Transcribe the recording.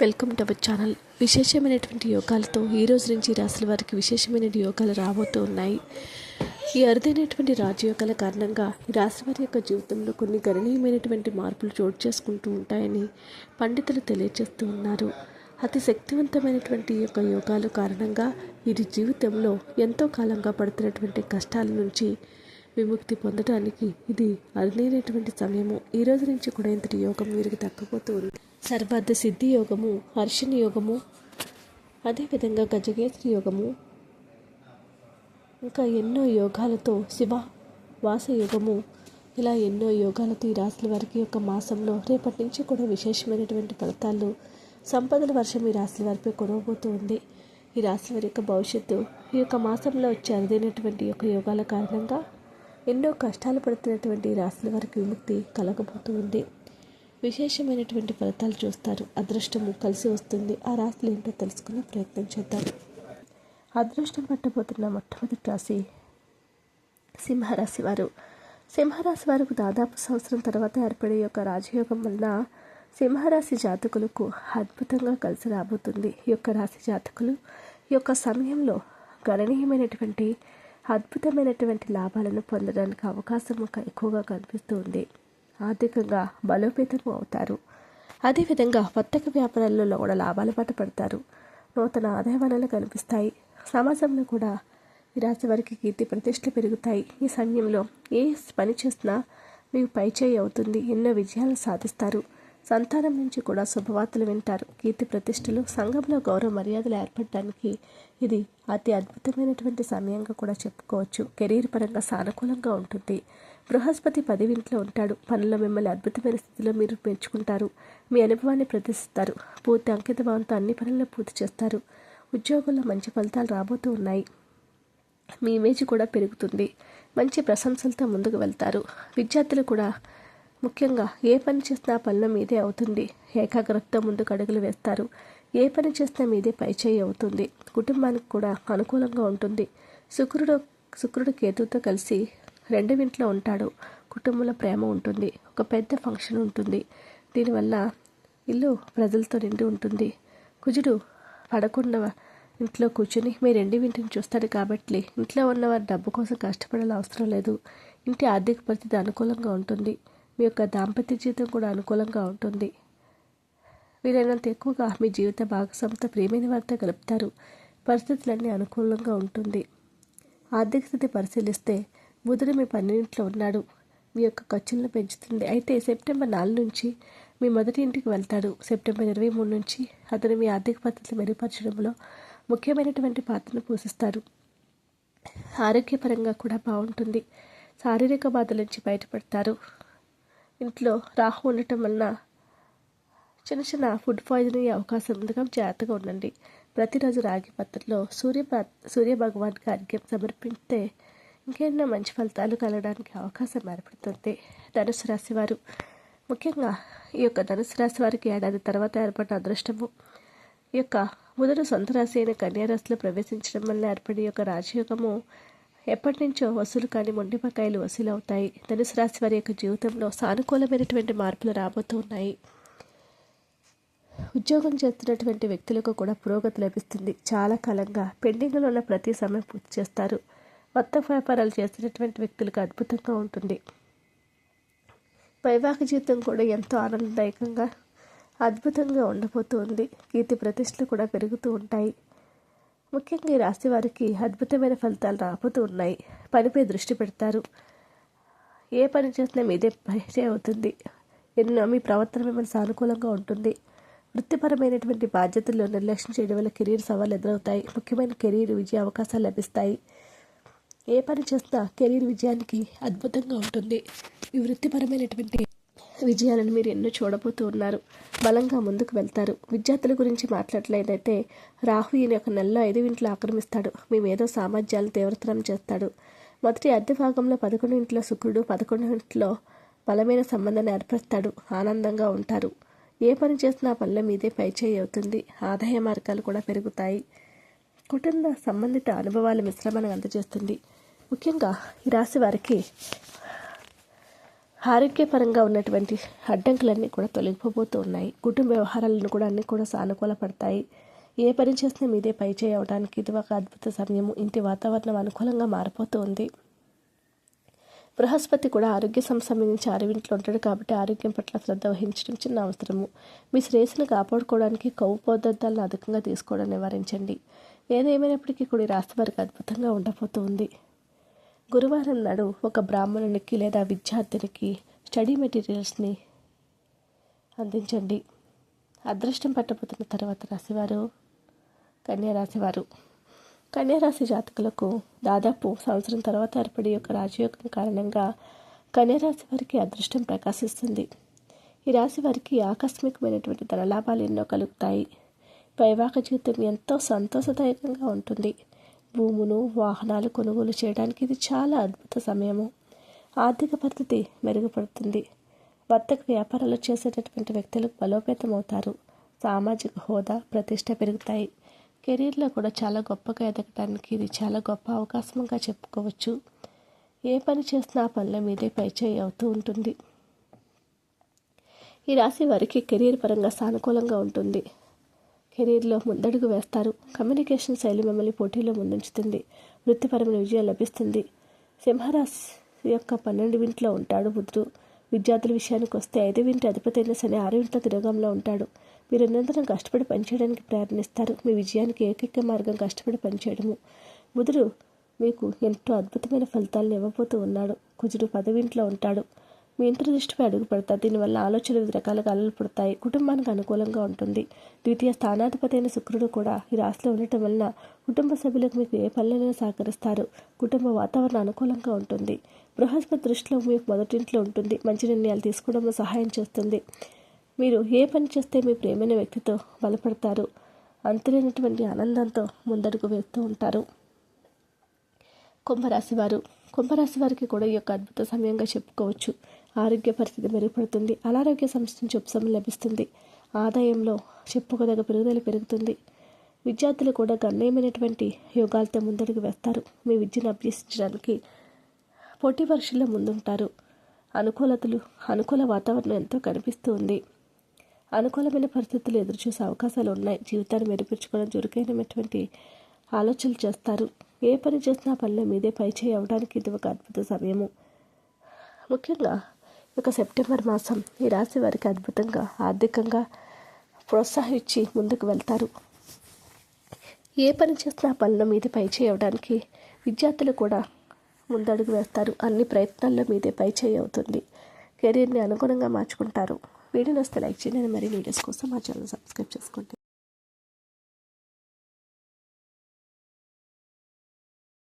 Welcome to our channel విశేషమైనటువంటి యోగాలతో ఈ రోజు నుంచి ఈ రాశుల వారికి విశేషమైన యోగాలు రాబోతూ ఉన్నాయి. ఈ అరుదైనటువంటి రాజయోగాల కారణంగా ఈ రాశి వారి యొక్క జీవితంలో కొన్ని గణనీయమైనటువంటి మార్పులు చోటు చేసుకుంటూ ఉంటాయని పండితులు తెలియజేస్తూ ఉన్నారు. అతి శక్తివంతమైనటువంటి యొక్క యోగాలు కారణంగా వీరి జీవితంలో ఎంతో కాలంగా పడుతున్నటువంటి కష్టాల నుంచి విముక్తి పొందడానికి ఇది అరుదైనటువంటి సమయము. ఈ రోజు నుంచి కూడా ఇంతటి యోగం వీరికి దక్కబోతూ ఉంది. సర్వార్థ సిద్ధి యోగము హర్షిని యోగము అదేవిధంగా గజగేశ్వరి యోగము. ఇంకా ఎన్నో యోగాలతో శివ వాస యోగము. ఇలా ఎన్నో యోగాలతో ఈ రాశుల వారికి యొక్క మాసంలో రేపటి నుంచి కూడా విశేషమైనటువంటి ఫలితాలు సంపదల వర్షం ఈ రాశుల వారిపై కొనవబోతూ ఉంది. ఈ రాశి వారి యొక్క భవిష్యత్తు ఈ యొక్క మాసంలో వచ్చే అరుదైనటువంటి యొక్క యోగాల కారణంగా ఎన్నో కష్టాలు పడుతున్నటువంటి ఈ రాశుల వారికి విముక్తి కలగబోతూ ఉంది. విశేషమైనటువంటి ఫలితాలు చూస్తారు. అదృష్టము కలిసి వస్తుంది. ఆ రాశులు ఏంటో తెలుసుకునే ప్రయత్నం చేద్దాం. అదృష్టం పట్టబోతున్న మొట్టమొదటి రాశి సింహరాశి వారు. సింహరాశి వారికి దాదాపు సంవత్సరం తర్వాత ఏర్పడే యొక్క రాజయోగం వలన సింహరాశి జాతకులకు అద్భుతంగా కలిసి రాబోతుంది. ఈ యొక్క రాశి జాతకులు ఈ యొక్క సమయంలో గణనీయమైనటువంటి అద్భుతమైనటువంటి లాభాలను పొందడానికి అవకాశం ఒక ఎక్కువగా కనిపిస్తూ ఉంది. ఆర్థికంగా బలోపేతం అవుతారు. అదేవిధంగా వర్తక వ్యాపారాలలో కూడా లాభాల పాట పడతారు నూతన ఆదాయ వనరులు కనిపిస్తాయి. సమాజంలో కూడా ఈ రాశి వారికి కీర్తి ప్రతిష్టలు పెరుగుతాయి. ఈ సమయంలో ఏ పని చేసినా మీకు పైచేయి అవుతుంది. ఎన్నో విజయాలు సాధిస్తారు. సంతానం నుంచి కూడా శుభవార్తలు వింటారు. కీర్తి ప్రతిష్టలు సంఘంలో గౌరవ మర్యాదలు ఏర్పడటానికి ఇది అతి అద్భుతమైనటువంటి సమయంగా కూడా చెప్పుకోవచ్చు. కెరీర్ పరంగా సానుకూలంగా ఉంటుంది. బృహస్పతి పదివింట్లో ఉంటాడు. పనుల మిమ్మల్ని అద్భుతమైన స్థితిలో మీరు పెంచుకుంటారు మీ అనుభవాన్ని ప్రదర్శిస్తారు. పూర్తి అంకిత భావంతో అన్ని పనులను పూర్తి చేస్తారు. ఉద్యోగంలో మంచి ఫలితాలు రాబోతూ ఉన్నాయి. మీ ఇమేజ్ కూడా పెరుగుతుంది. మంచి ప్రశంసలతో ముందుకు వెళ్తారు. విద్యార్థులు కూడా ముఖ్యంగా ఏ పని చేసినా పనుల మీదే అవుతుంది. ఏకాగ్రతతో ముందుకు అడుగులు వేస్తారు. ఏ పని చేసినా మీదే పైచేయి అవుతుంది. కుటుంబానికి కూడా అనుకూలంగా ఉంటుంది. శుక్రుడు శుక్రుడు కేతుతో కలిసి రెండు ఇంట్లో ఉంటాడు. కుటుంబంలో ప్రేమ ఉంటుంది. ఒక పెద్ద ఫంక్షన్ ఉంటుంది. దీనివల్ల ఇల్లు ప్రజలతో నిండి ఉంటుంది. కుజుడు పడకుండా ఇంట్లో కూర్చుని మీ రెండు ఇంటిని చూస్తాడు కాబట్టి ఇంట్లో ఉన్నవారు డబ్బు కోసం కష్టపడాల్సిన అవసరం లేదు. ఇంటి ఆర్థిక పరిస్థితి అనుకూలంగా ఉంటుంది. మీ యొక్క దాంపత్య జీవితం కూడా అనుకూలంగా ఉంటుంది. వీలైనంత ఎక్కువగా మీ జీవిత భాగస్వామితో ప్రేమైన వారితో గలుపుతారు పరిస్థితులన్నీ అనుకూలంగా ఉంటుంది. ఆర్థిక స్థితి పరిశీలిస్తే బుధుడు మీ పన్నెండింట్లో ఉన్నాడు. మీ యొక్క ఖర్చులను పెంచుతుంది. అయితే సెప్టెంబర్ నాలుగు నుంచి మీ మొదటి ఇంటికి వెళ్తాడు. సెప్టెంబర్ ఇరవై మూడు నుంచి అతను మీ ఆర్థిక పద్ధతులు మెరుగుపరచడంలో ముఖ్యమైనటువంటి పాత్రను పోషిస్తారు. ఆరోగ్యపరంగా కూడా బాగుంటుంది. శారీరక బాధల నుంచి బయటపడతారు. ఇంట్లో రాహు ఉండటం వలన చిన్న చిన్న ఫుడ్ పాయిజన్ అయ్యే అవకాశం ఉండగా జాగ్రత్తగా ఉండండి. ప్రతిరోజు రాగి పత్రలో సూర్య సూర్య భగవాన్కి అర్ఘ్యం సమర్పిస్తే ఇంకెన్నో మంచి ఫలితాలు కలగడానికి అవకాశం ఏర్పడుతుంది ధనుసు రాశి వారు ముఖ్యంగా ఈ యొక్క ధనుసు రాశి వారికి ఏడాది తర్వాత ఏర్పడిన అదృష్టము. ఈ యొక్క బుధుడు సొంత రాశి అయిన కన్యారాశిలో ప్రవేశించడం వల్ల ఏర్పడే యొక్క రాజయోగము ఎప్పటి నుంచో వసూలు కాని మొండిపకాయలు వసూలు అవుతాయి ధనుసు రాశి వారి యొక్క జీవితంలో సానుకూలమైనటువంటి మార్పులు రాబోతూ ఉన్నాయి. ఉద్యోగం చేస్తున్నటువంటి వ్యక్తులకు కూడా పురోగతి లభిస్తుంది. చాలా కాలంగా పెండింగ్లో ఉన్న ప్రతి సమయం పూర్తి చేస్తారు. కొత్త వ్యాపారాలు చేస్తున్నటువంటి వ్యక్తులకు అద్భుతంగా ఉంటుంది. వైవాహిక జీవితం కూడా ఎంతో ఆనందదాయకంగా అద్భుతంగా ఉండబోతుంది. కీర్తి ప్రతిష్టలు కూడా పెరుగుతూ ఉంటాయి. ముఖ్యంగా ఈ రాశి వారికి అద్భుతమైన ఫలితాలు రాబోతూ ఉన్నాయి. పనిపై దృష్టి పెడతారు. ఏ పని చేసినా మీదే పరిచయం అవుతుంది. ఎన్నో మీ ప్రవర్తన మిమ్మల్ని సానుకూలంగా ఉంటుంది. వృత్తిపరమైనటువంటి బాధ్యతల్లో నిర్లక్ష్యం చేయడం వల్ల కెరీర్ సవాళ్ళు ఎదురవుతాయి. ముఖ్యమైన కెరీర్ విజయ అవకాశాలు లభిస్తాయి. ఏ పని చేసినా కెరీర్ విజయానికి అద్భుతంగా ఉంటుంది. ఈ వృత్తిపరమైనటువంటి విజయాలను మీరు ఎన్నో చూడబోతూ ఉన్నారు. బలంగా ముందుకు వెళ్తారు. విద్యార్థుల గురించి మాట్లాడలేదైతే రాహు ఈయన యొక్క నెలలో ఐదు ఇంట్లో ఆక్రమిస్తాడు. మీ మేధో సామర్థ్యాలు తీవ్రతరం చేస్తాడు. మొదటి అద్దె భాగంలో పదకొండు ఇంట్లో శుక్రుడు పదకొండు ఇంట్లో బలమైన సంబంధాన్ని ఏర్పరుస్తాడు. ఆనందంగా ఉంటారు. ఏ పని చేసినా పనుల మీదే పైచేయి అవుతుంది. ఆదాయ మార్గాలు కూడా పెరుగుతాయి. కుటుంబ సంబంధిత అనుభవాల మిశ్రమాన్ని అందజేస్తుంది. ముఖ్యంగా ఈ రాశి వారికి ఆరోగ్యపరంగా ఉన్నటువంటి అడ్డంకులన్నీ కూడా తొలగిపోతూ ఉన్నాయి. కుటుంబ వ్యవహారాలను కూడా అన్నీ కూడా సానుకూల పడతాయి. ఏ పని చేసినా మీదే పై అవడానికి ఇది ఒక అద్భుత సమయము. ఇంటి వాతావరణం అనుకూలంగా మారిపోతూ ఉంది. బృహస్పతి కూడా ఆరోగ్య సంబంధించి ఆరోగ్యంలో ఉంటాడు కాబట్టి ఆరోగ్యం పట్ల శ్రద్ధ వహించడం చిన్న అవసరము. మీ శ్రేయస్సును కాపాడుకోవడానికి కొవ్వు పదార్థాలను అధికంగా తీసుకోవడం నివారించండి. ఏదేమైనప్పటికీ కూడా ఈ రాశి వారికి అద్భుతంగా ఉండబోతుంది. గురువారం నాడు ఒక బ్రాహ్మణునికి లేదా విద్యార్థినికి స్టడీ మెటీరియల్స్ని అందించండి. అదృష్టం పట్టబోతున్న తర్వాత రాశివారు కన్యా రాశివారు కన్యారాశి జాతకులకు దాదాపు సంవత్సరం తర్వాత ఏర్పడే యొక్క రాజయోగం కారణంగా కన్యారాశి వారికి అదృష్టం ప్రకాశిస్తుంది. ఈ రాశి వారికి ఆకస్మికమైనటువంటి ధనలాభాలు ఎన్నో కలుగుతాయి. వైవాహ జీవితం ఎంతో సంతోషదాయకంగా ఉంటుంది. భూములు వాహనాలు కొనుగోలు చేయడానికి ఇది చాలా అద్భుత సమయము. ఆర్థిక పరిస్థితి మెరుగుపడుతుంది. వర్తక వ్యాపారాలు చేసేటటువంటి వ్యక్తులకు బలోపేతం అవుతారు సామాజిక హోదా ప్రతిష్ట పెరుగుతాయి. కెరీర్లో కూడా చాలా గొప్పగా ఎదగడానికి ఇది చాలా గొప్ప అవకాశంగా చెప్పుకోవచ్చు. ఏ పని చేసినా ఆ పనుల మీదే పైచేయి అవుతూ ఉంటుంది. ఈ రాశి వారికి కెరీర్ పరంగా సానుకూలంగా ఉంటుంది. కెరీర్లో ముందడుగు వేస్తారు. కమ్యూనికేషన్ శైలి మిమ్మల్ని పోటీలో ముందుంచుతుంది. వృత్తిపరమైన విజయం లభిస్తుంది. సింహరాశి యొక్క పన్నెండు వింట్లో ఉంటాడు బుద్ధుడు విద్యార్థుల విషయానికి వస్తే ఐదు వింటి అధిపతి అయిన శని ఆరు వింట తిరగంలో ఉంటాడు. మీరు నిరంతరం కష్టపడి పనిచేయడానికి ప్రయత్నిస్తారు. మీ విజయానికి ఏకైక మార్గం కష్టపడి పనిచేయడము. బుధుడు మీకు ఎంతో అద్భుతమైన ఫలితాలను ఇవ్వబోతూ ఉన్నాడు. కుజుడు పదవింట్లో ఉంటాడు. మీ ఇంటి దృష్టిపై అడుగు పడతారు దీనివల్ల ఆలోచనలు వివిధ రకాలుగా అలలు పడతాయి. కుటుంబానికి అనుకూలంగా ఉంటుంది. ద్వితీయ స్థానాధిపతి అయిన శుక్రుడు కూడా ఈ రాశిలో ఉండటం వలన కుటుంబ సభ్యులకు మీకు ఏ పనులైనా సహకరిస్తారు. కుటుంబ వాతావరణం అనుకూలంగా ఉంటుంది. బృహస్పతి దృష్టిలో మీకు మొదటింట్లో ఉంటుంది. మంచి నిర్ణయాలు తీసుకోవడంలో సహాయం చేస్తుంది. మీరు ఏ పని చేస్తే మీ ప్రేమైన వ్యక్తితో బలపడతారు? అంతులేనటువంటి ఆనందంతో ముందడుగు వేస్తూ ఉంటారు. కుంభరాశి వారు కుంభరాశి వారికి కూడా ఈ యొక్క అద్భుత సమయంగా చెప్పుకోవచ్చు. ఆరోగ్య పరిస్థితి మెరుగుపడుతుంది. అనారోగ్య సమస్య నుంచి ఉపశమనం లభిస్తుంది. ఆదాయంలో చెప్పుకోదగ్గ పెరుగుదల పెరుగుతుంది. విద్యార్థులు కూడా గణనీయమైనటువంటి యోగాలతో ముందడుగు వేస్తారు. మీ విద్యను అభ్యసించడానికి పోటీ పరీక్షల్లో ముందుంటారు. అనుకూలతలు అనుకూల వాతావరణం ఎంతో కనిపిస్తూ ఉంది. అనుకూలమైన పరిస్థితులు ఎదురుచూసే అవకాశాలు ఉన్నాయి జీవితాన్ని మెరుగుపరుచుకోవడం చురుకైనటువంటి ఆలోచనలు చేస్తారు. ఏ పని చేసినా పనిలో మీదే పై చేయి అవడానికి ఇది ఒక అద్భుత సమయము. ముఖ్యంగా ఒక సెప్టెంబర్ మాసం ఈ రాశి వారికి అద్భుతంగా ఆర్థికంగా ప్రోత్సాహించి ముందుకు వెళ్తారు. ఏ పని చేసినా పనుల మీద పై చేయడానికి విద్యార్థులు కూడా ముందడుగు వేస్తారు. అన్ని ప్రయత్నాల్లో మీదే పై చేయి అవుతుంది. కెరీర్ని అనుగుణంగా మార్చుకుంటారు. వీడియో వస్తే లైక్ చేయండి. మరి వీడియోస్ కోసం మా ఛానల్ సబ్స్క్రైబ్ చేసుకోండి.